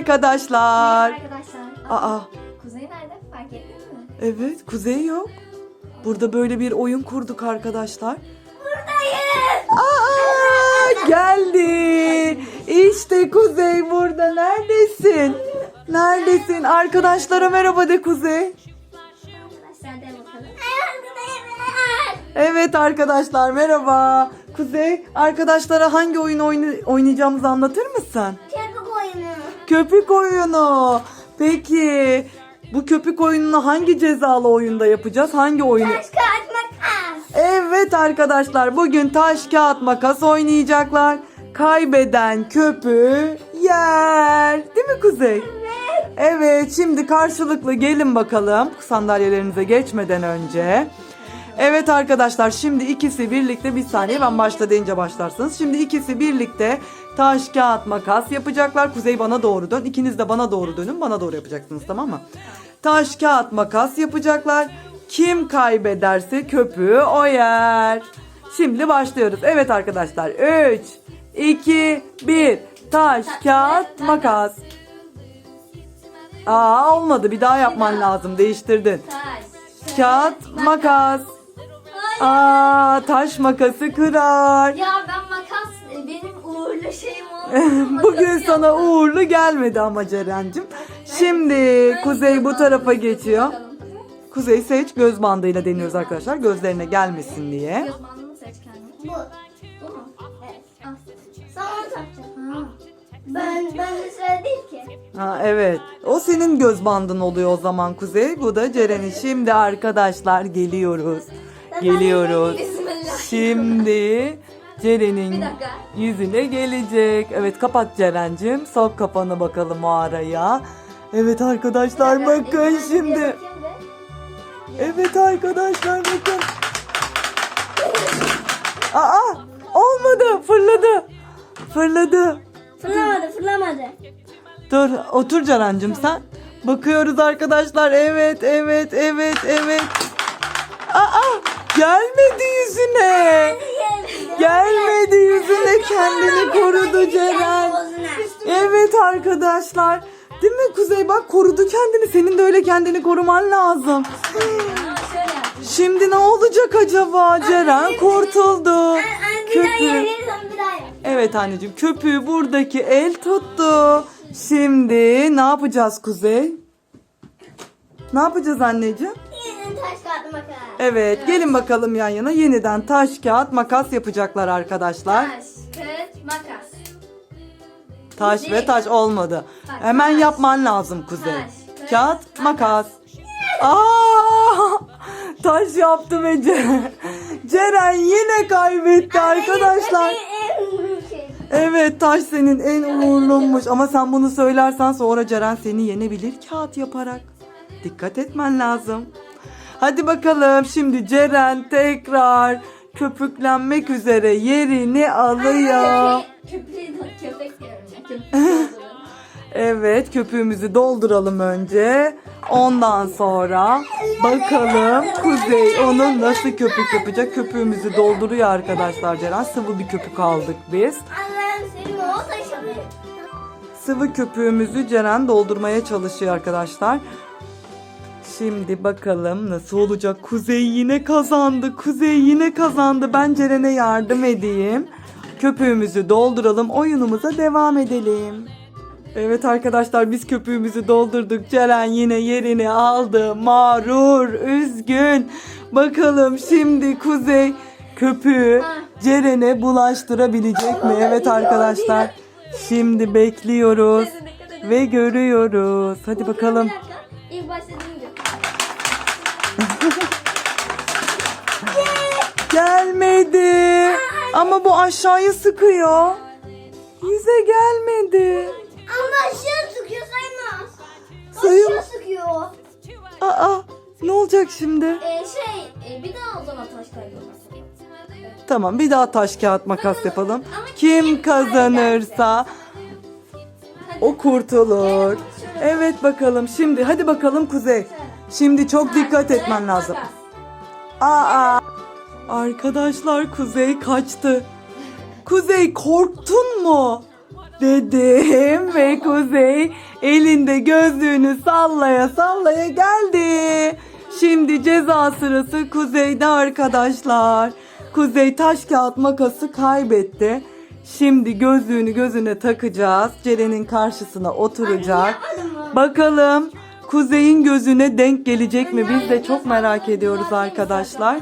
arkadaşlar. Arkadaşlar. Aa, Kuzey nerede? Fark ettiniz mi? evet Kuzey yok. Burada böyle bir oyun kurduk arkadaşlar. Buradayım. Aa, geldi. İşte Kuzey burada. Neredesin? Neredesin? Arkadaşlara merhaba de Kuzey. Arkadaşlar de bakalım. Evet arkadaşlar merhaba. Kuzey arkadaşlara hangi oyun oyna- oynayacağımızı anlatır mısın? Köpük oyunu. Peki bu köpük oyununu hangi cezalı oyunda yapacağız? Hangi oyunu? Taş kağıt makas. Evet arkadaşlar bugün taş kağıt makas oynayacaklar. Kaybeden köpüğü yer. Değil mi Kuzey? Evet. Evet şimdi karşılıklı gelin bakalım sandalyelerinize geçmeden önce. Evet arkadaşlar şimdi ikisi birlikte bir saniye ben başla deyince başlarsınız. Şimdi ikisi birlikte taş kağıt makas yapacaklar. Kuzey bana doğru dön. İkiniz de bana doğru dönün. Bana doğru yapacaksınız tamam mı? Taş kağıt makas yapacaklar. Kim kaybederse köpüğü o yer. Şimdi başlıyoruz. Evet arkadaşlar 3, 2, 1 taş kağıt makas. Aa olmadı bir daha yapman lazım değiştirdin. Taş. Kağıt makas. Aa taş makası kırar. Ya ben makas e, benim uğurlu şeyim oldu. Bugün sana yaptım. uğurlu gelmedi ama Ceren'cim. Şimdi Kuzey bu tarafa geçiyor. Bakalım. Kuzey seç göz bandıyla deniyoruz arkadaşlar gözlerine gelmesin diye. Göz bandını seç kendine. Bu. Bu mu? Evet. Onu takacaksın. Ha. Ben, ben de sıra değil ki. Ha evet. O senin göz bandın oluyor o zaman Kuzey. Bu da Ceren'in. Şimdi arkadaşlar geliyoruz. Geliyoruz. Şimdi Ceren'in yüzüne gelecek. Evet kapat Ceren'cim. Sok kafanı bakalım o araya. Evet arkadaşlar bakın şimdi. Evet arkadaşlar bakın. Aa olmadı fırladı. Fırladı. Fırlamadı fırlamadı. Dur otur Ceren'cim sen. Bakıyoruz arkadaşlar. Evet evet evet evet. Aa gelmedi yüzüne. Gelmedi yüzüne kendini korudu Ceren. Evet arkadaşlar. Değil mi Kuzey bak korudu kendini. Senin de öyle kendini koruman lazım. Şimdi ne olacak acaba Ceren? Kurtuldu. Köpüğü. Evet anneciğim köpüğü buradaki el tuttu. Şimdi ne yapacağız Kuzey? Ne yapacağız anneciğim? Kağıt makas. Evet gelin bakalım yan yana yeniden taş kağıt makas yapacaklar arkadaşlar. Taş, kağıt, makas. Taş ve taş olmadı. Bak, Hemen taş. yapman lazım Kuzey. Taş, Kağıt taş, makas. Aa! Taş yaptı ve Ceren. Ceren yine kaybetti arkadaşlar. şey. Evet taş senin en uğurlunmuş ama sen bunu söylersen sonra Ceren seni yenebilir kağıt yaparak. Dikkat etmen lazım. Hadi bakalım şimdi Ceren tekrar köpüklenmek üzere yerini alıyor. Evet köpüğümüzü dolduralım önce. Ondan sonra bakalım Kuzey onu nasıl köpük yapacak. Köpüğümüzü dolduruyor arkadaşlar Ceren. Sıvı bir köpük aldık biz. Sıvı köpüğümüzü Ceren doldurmaya çalışıyor arkadaşlar. Şimdi bakalım nasıl olacak. Kuzey yine kazandı. Kuzey yine kazandı. Ben Ceren'e yardım edeyim. Köpüğümüzü dolduralım. Oyunumuza devam edelim. Evet arkadaşlar biz köpüğümüzü doldurduk. Ceren yine yerini aldı. Mağrur, üzgün. Bakalım şimdi Kuzey köpüğü Ceren'e bulaştırabilecek mi? Evet arkadaşlar. Şimdi bekliyoruz ve görüyoruz. Hadi bakalım. İlk başta Gelmedi. Ama bu aşağıya sıkıyor. Yüze gelmedi. Ama aşağı sıkıyor saymaz. Sayın- Aşağı sıkıyor. Aa, ne olacak şimdi? Ee, şey e, bir daha o zaman taş kaybolması. Tamam bir daha taş kağıt makas yapalım. Kim kazanırsa o kurtulur. Evet bakalım şimdi hadi bakalım Kuzey. Şimdi çok dikkat etmen lazım. Aa, arkadaşlar Kuzey kaçtı. Kuzey korktun mu? dedim ve Kuzey elinde gözlüğünü sallaya sallaya geldi. Şimdi ceza sırası Kuzey'de arkadaşlar. Kuzey taş kağıt makası kaybetti. Şimdi gözlüğünü gözüne takacağız. Ceren'in karşısına oturacak. Bakalım Kuzey'in gözüne denk gelecek mi? Biz de çok merak ediyoruz arkadaşlar.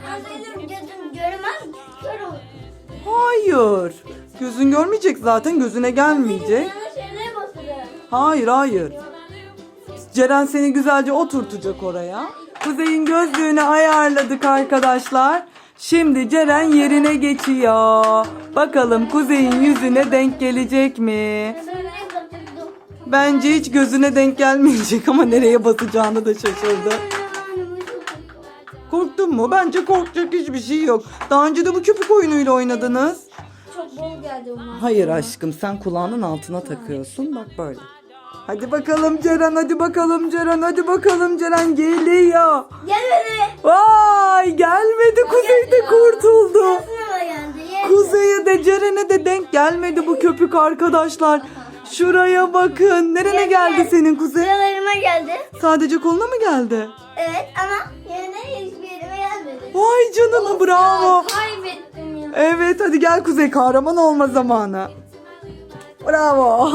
Hayır. Gözün görmeyecek zaten gözüne gelmeyecek. Yerlere basarım. Hayır hayır. Ceren seni güzelce oturtacak oraya. Kuzey'in gözlüğünü ayarladık arkadaşlar. Şimdi Ceren yerine geçiyor. Bakalım Kuzey'in yüzüne denk gelecek mi? Bence hiç gözüne denk gelmeyecek ama nereye basacağını da şaşırdı. Korktun mu? Bence korkacak hiçbir şey yok. Daha önce de bu köpük oyunuyla oynadınız. Çok bol geldi onlar. Hayır aşkım sen kulağının altına takıyorsun. Bak böyle. Hadi bakalım Ceren hadi bakalım Ceren hadi bakalım Ceren geliyor. Gelmedi. Vay gelmedi Kuzey de kurtuldu. Sınava geldi. Yes. Kuzey'e de Ceren'e de denk gelmedi bu köpük arkadaşlar. Şuraya bakın. Nerene geldi senin Kuzey? Sıralarıma geldi. Sadece koluna mı geldi? Evet ama yerine. Vay canına bravo. Kaybettim ya. Evet hadi gel Kuzey kahraman olma zamanı. Bravo.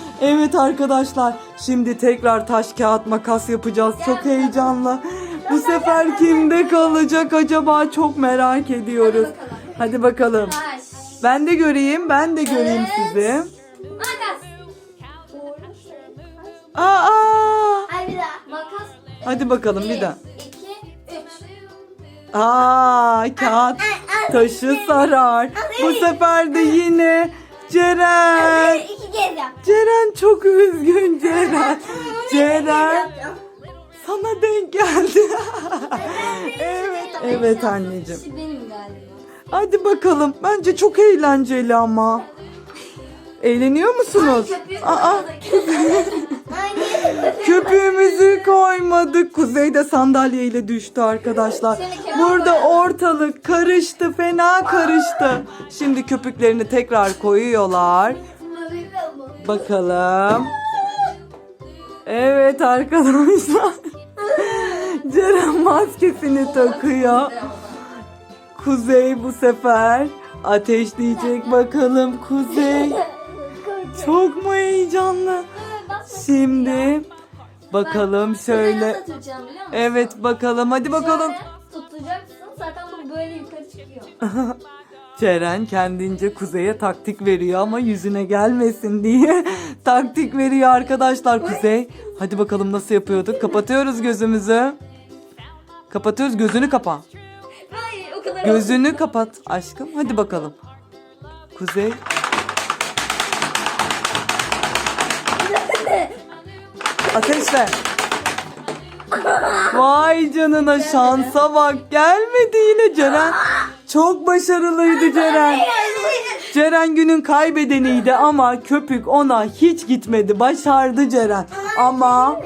evet arkadaşlar şimdi tekrar taş kağıt makas yapacağız. Çok heyecanlı. Bu sefer kimde kalacak acaba çok merak ediyoruz. Hadi bakalım. Taş. Ben de göreyim ben de göreyim sizi. Makas. Aa! Hadi bir daha. Makas. Hadi bakalım bir daha. Aa kağıt taşı sarar. Bu sefer de yine Ceren. İki kez yap. Ceren çok üzgün Ceren. Ceren sana denk geldi. evet, evet anneciğim. Benim galiba. Hadi bakalım. Bence çok eğlenceli ama. Eğleniyor musunuz? Aa. köpüğümüzü koymadık. Kuzey de sandalyeyle düştü arkadaşlar. Burada ortalık karıştı, fena karıştı. Şimdi köpüklerini tekrar koyuyorlar. Bakalım. Evet arkadaşlar. Ceren maskesini takıyor. Kuzey bu sefer ateşleyecek bakalım Kuzey. Çok mu heyecanlı? Şimdi bakalım şöyle. Evet bakalım hadi bakalım. Tutacaksın zaten bu böyle yukarı çıkıyor. Ceren kendince Kuzey'e taktik veriyor ama yüzüne gelmesin diye taktik veriyor arkadaşlar Kuzey. Hadi bakalım nasıl yapıyorduk. Kapatıyoruz gözümüzü. Kapatıyoruz gözünü kapa. Hayır o kadar Gözünü kapat aşkım. Hadi bakalım. Kuzey. Ateşle. Vay canına şansa bak. Gelmedi yine Ceren. Çok başarılıydı Ceren. Ceren günün kaybedeniydi ama köpük ona hiç gitmedi. Başardı Ceren. Ama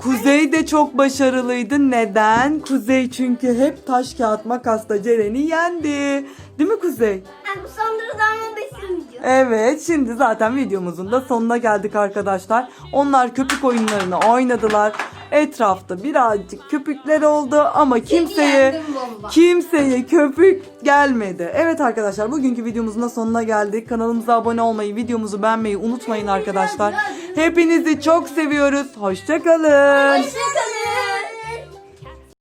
Kuzey de çok başarılıydı. Neden? Kuzey çünkü hep taş kağıt makasla Ceren'i yendi. Değil mi Kuzey? Yani bu sandırıdan 15 video. Evet şimdi zaten videomuzun da sonuna geldik arkadaşlar. Onlar köpük oyunlarını oynadılar. Etrafta birazcık köpükler oldu ama kimseye kimseye köpük gelmedi. Evet arkadaşlar bugünkü videomuzun da sonuna geldik. Kanalımıza abone olmayı, videomuzu beğenmeyi unutmayın arkadaşlar. Hepinizi çok seviyoruz. Hoşçakalın. Hoşçakalın.